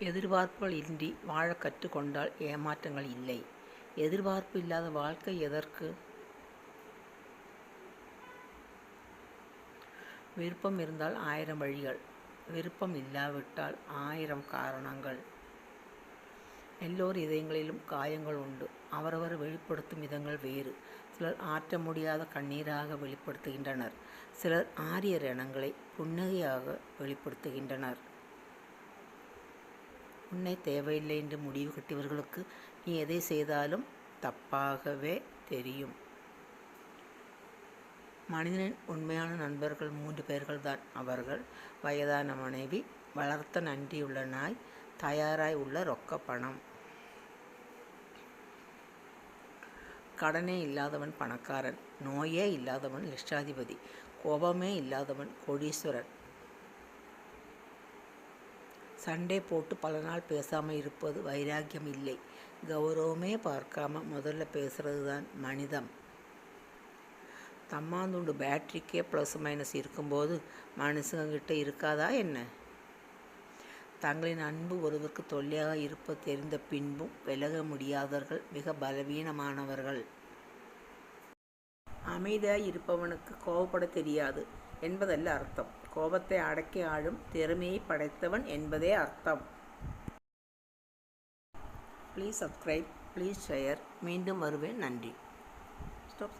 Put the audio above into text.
எதிர்பார்ப்புகள் இன்றி வாழ கற்றுக்கொண்டால் ஏமாற்றங்கள் இல்லை. எதிர்பார்ப்பு இல்லாத வாழ்க்கை எதற்கு? விருப்பம் இருந்தால் ஆயிரம் வழிகள். விருப்பம் இல்லாவிட்டால் ஆயிரம் காரணங்கள். எல்லோர் இதயங்களிலும் காயங்கள் உண்டு. அவரவர் வெளிப்படுத்தும் விதங்கள் வேறு. சிலர் ஆற்ற முடியாத கண்ணீராக வெளிப்படுத்துகின்றனர். சிலர் ஆரிய ரணங்களை புன்னகையாக வெளிப்படுத்துகின்றனர். உன்னை தேவையில்லை என்று முடிவு கட்டியவர்களுக்கு நீ எதை செய்தாலும் தப்பாகவே தெரியும். மனிதனின் உண்மையான நண்பர்கள் மூன்று பேர்கள் தான். அவர்கள் வயதான மனைவி வளர்த்த நன்றியுள்ள நாய் தயாராய் உள்ள ரொக்க பணம். கடனே இல்லாதவன் பணக்காரன் நோயே இல்லாதவன் லட்சாதிபதி கோபமே இல்லாதவன் கோடீஸ்வரன். சண்டை போட்டு பல நாள் பேசாமல் இருப்பது வைராக்கியம் இல்லை. கௌரவமே பார்க்காம முதல்ல பேசுகிறது தான் மனிதம். தம்மாந்துண்டு பேட்ரிக்கே ப்ளஸ் மைனஸ் இருக்கும்போது மனுஷங்கிட்ட இருக்காதா என்ன? தங்களின் அன்பு ஒருவருக்கு தொல்லையாக இருப்பது தெரிந்த பின்பும் விலக முடியாதவர்கள் மிக பலவீனமானவர்கள். அமைதியாக இருப்பவனுக்கு கோவப்பட தெரியாது. என்பதல்ல அர்த்தம். கோபத்தை அடக்கி ஆளும் திறமையை படைத்தவன் என்பதே அர்த்தம். ப்ளீஸ் சப்ஸ்கிரைப் ப்ளீஸ் ஷேர் மீண்டும் வருவேன். நன்றி. ஸ்டாப்